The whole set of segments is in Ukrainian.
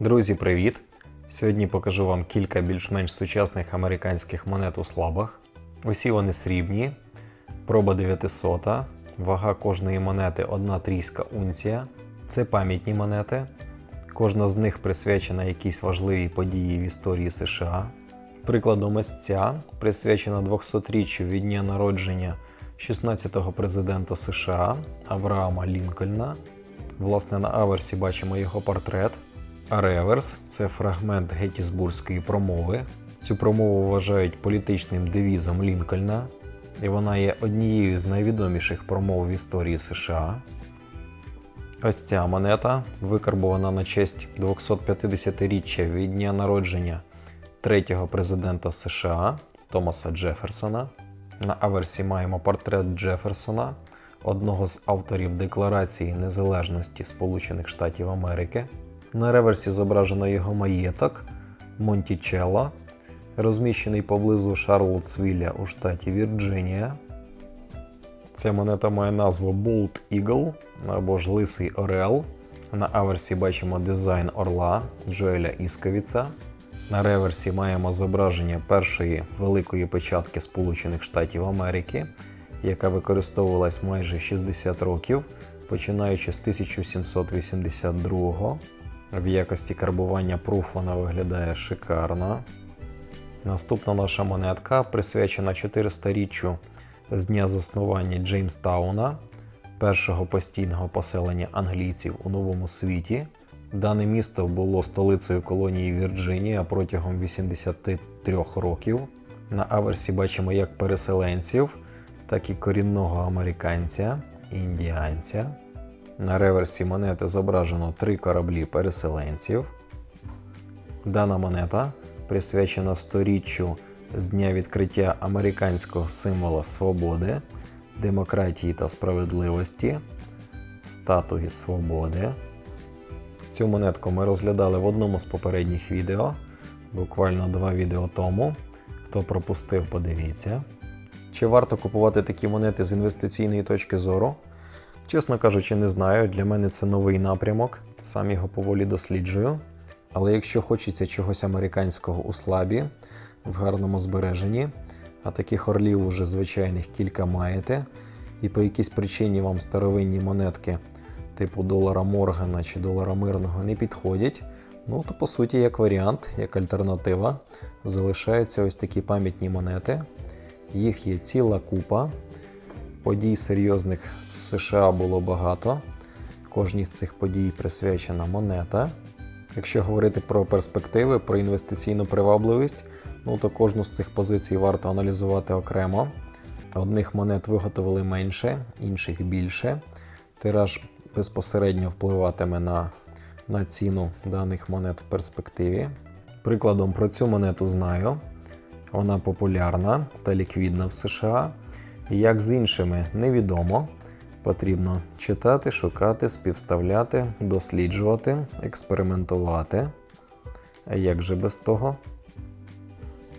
Друзі, привіт! Сьогодні покажу вам кілька більш-менш сучасних американських монет у слабах. Усі вони срібні, проба 900, вага кожної монети 1 трійська унція. Це пам'ятні монети. Кожна з них присвячена якійсь важливій події в історії США. Прикладом ось ця присвячена 200-річчю від дня народження 16-го президента США Авраама Лінкольна. Власне, на аверсі бачимо його портрет. Реверс це фрагмент Геттісбурзької промови. Цю промову вважають політичним девізом Лінкольна, і вона є однією з найвідоміших промов в історії США. Ось ця монета викарбована на честь 250-річчя від дня народження третього президента США Томаса Джеферсона. На аверсі маємо портрет Джеферсона, одного з авторів Декларації Незалежності Сполучених Штатів Америки. На реверсі зображено його маєток Монтічело, розміщений поблизу Шарлотсвілля у штаті Вірджинія. Ця монета має назву Bold Eagle або ж Лисий Орел. На аверсі бачимо дизайн орла Джоеля Ісковіца. На реверсі маємо зображення першої великої печатки Сполучених Штатів Америки, яка використовувалась майже 60 років, починаючи з 1782 В якості карбування пруф вона виглядає шикарно. Наступна наша монетка присвячена 400-річчю з дня заснування Джеймстауна, першого постійного поселення англійців у новому світі. Дане місто було столицею колонії Вірджинія протягом 83 років. На аверсі бачимо як переселенців, так і корінного американця, індіанця. На реверсі монети зображено три кораблі переселенців. Дана монета присвячена сторіччю з дня відкриття американського символа свободи, демократії та справедливості, статуї свободи. Цю монетку ми розглядали в одному з попередніх відео, буквально два відео тому. Хто пропустив, подивіться. Чи варто купувати такі монети з інвестиційної точки зору? Чесно кажучи, не знаю. Для мене це новий напрямок, сам його поволі досліджую. Але якщо хочеться чогось американського у слабі, в гарному збереженні, а таких орлів уже звичайних кілька маєте, і по якійсь причині вам старовинні монетки типу долара Моргана чи долара мирного не підходять, ну то по суті, як варіант, як альтернатива, залишаються ось такі пам'ятні монети. Їх є ціла купа. Подій серйозних в США було багато. Кожній з цих подій присвячена монета. Якщо говорити про перспективи, про інвестиційну привабливість, ну то кожну з цих позицій варто аналізувати окремо. Одних монет виготовили менше, інших більше. Тираж безпосередньо впливатиме на, на ціну даних монет в перспективі. Прикладом про цю монету знаю. Вона популярна та ліквідна в США. Як з іншими невідомо. Потрібно читати, шукати, співставляти, досліджувати, експериментувати. А як же без того?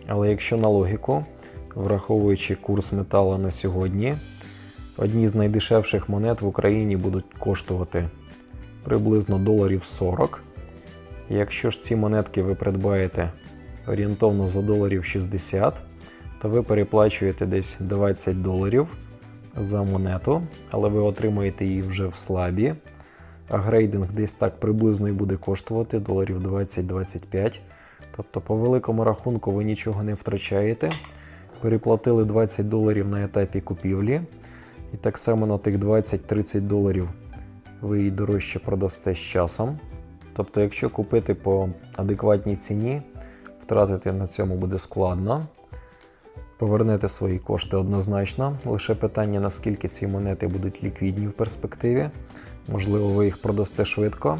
Але якщо на логіку, враховуючи курс метала на сьогодні, одні з найдешевших монет в Україні будуть коштувати приблизно доларів 40. Якщо ж ці монетки ви придбаєте орієнтовно за доларів 60, то ви переплачуєте десь 20 доларів за монету, але ви отримаєте її вже в слабі. А грейдинг десь так приблизно і буде коштувати доларів 20-25. Тобто, по великому рахунку, ви нічого не втрачаєте. Переплатили 20 доларів на етапі купівлі. І так само на тих 20-30 доларів ви її дорожче продасте з часом. Тобто, якщо купити по адекватній ціні, втратити на цьому буде складно. Повернете свої кошти однозначно. Лише питання, наскільки ці монети будуть ліквідні в перспективі. Можливо, ви їх продасте швидко,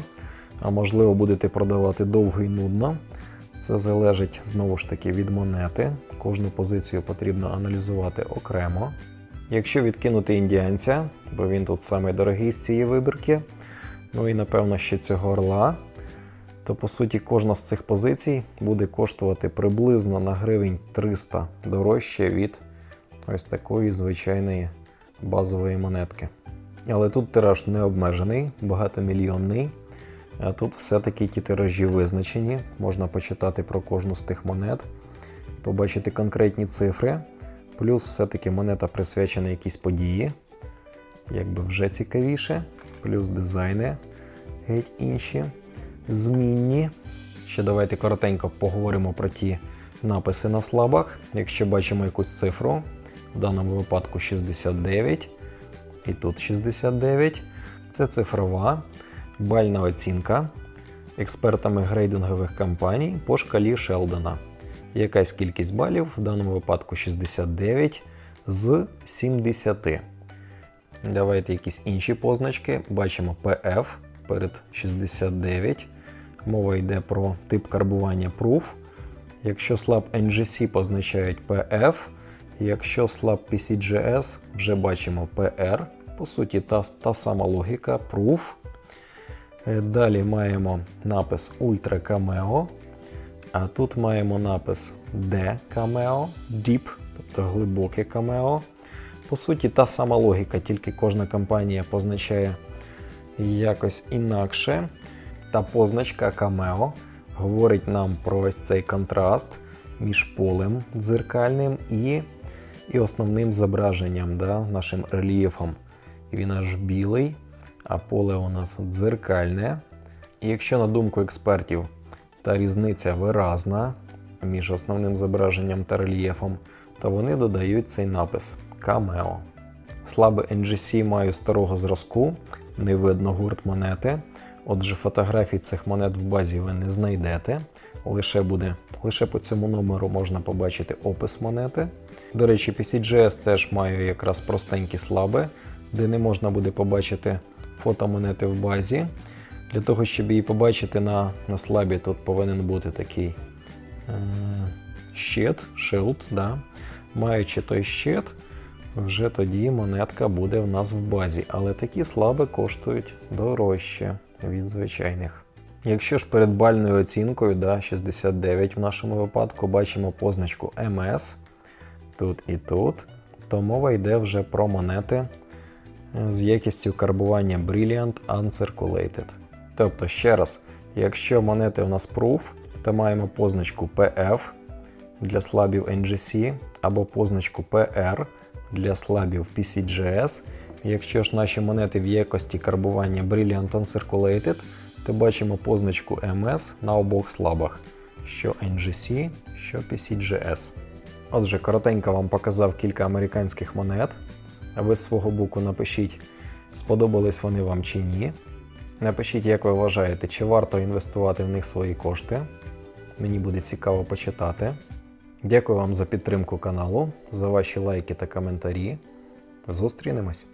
а можливо, будете продавати довго і нудно. Це залежить знову ж таки від монети. Кожну позицію потрібно аналізувати окремо. Якщо відкинути індіанця, бо він тут самий дорогий з цієї вибірки, ну і напевно ще цього орла, то по суті кожна з цих позицій буде коштувати приблизно на гривень 300 дорожче від ось такої звичайної базової монетки. Але тут тираж не обмежений, багатомільйонний. А тут все-таки ті тиражі визначені. Можна почитати про кожну з тих монет, побачити конкретні цифри. Плюс все-таки монета присвячена якійсь події. Якби вже цікавіше. Плюс дизайни геть інші. Змінні. Ще давайте коротенько поговоримо про ті написи на слабах. Якщо бачимо якусь цифру, в даному випадку 69, і тут 69. Це цифрова бальна оцінка експертами грейдингових компаній по шкалі Шелдона. Якась кількість балів, в даному випадку 69 з 70. Давайте якісь інші позначки. Бачимо PF перед 69. Мова йде про тип карбування Proof. Якщо слаб NGC позначають PF, якщо слаб PCGS, вже бачимо PR. По суті, та, та сама логіка Proof. Е, Далі маємо напис Ultra Cameo. А тут маємо напис D Cameo, Deep, тобто глибоке Cameo. По суті, та сама логіка, тільки кожна компанія позначає якось інакше. Та позначка Cameo говорить нам про ось цей контраст між полем дзеркальним і, і основним зображенням, да, нашим рельєфом. Він аж білий, а поле у нас дзеркальне. І якщо, на думку експертів, та різниця виразна між основним зображенням та рельєфом, то вони додають цей напис Cameo. Слабе NGC маю старого зразку, не видно гурт монети. Отже, фотографій цих монет в базі ви не знайдете. Лише буде лише по цьому номеру можна побачити опис монети. До речі, PCGS теж має якраз простенькі слаби, де не можна буде побачити фото монети в базі. Для того, щоб її побачити на, на слабі, тут повинен бути такий е, щит, шилд. Да? Маючи той щит, вже тоді монетка буде в нас в базі. Але такі слаби коштують дорожче від звичайних. Якщо ж перед бальною оцінкою, да, 69 в нашому випадку, бачимо позначку MS тут і тут, то мова йде вже про монети е, з якістю карбування Brilliant Uncirculated. Тобто, ще раз, якщо монети у нас proof, то маємо позначку PF для слабів NGC або позначку PR для слабів PCGS. Якщо ж наші монети в якості карбування Brilliant Uncirculated, то бачимо позначку MS на обох слабах, що NGC, що PCGS. Отже, коротенько вам показав кілька американських монет. Ви з свого боку напишіть, сподобались вони вам чи ні. Напишіть, як ви вважаєте, чи варто інвестувати в них свої кошти. Мені буде цікаво почитати. Дякую вам за підтримку каналу, за ваші лайки та коментарі. Зустрінемось!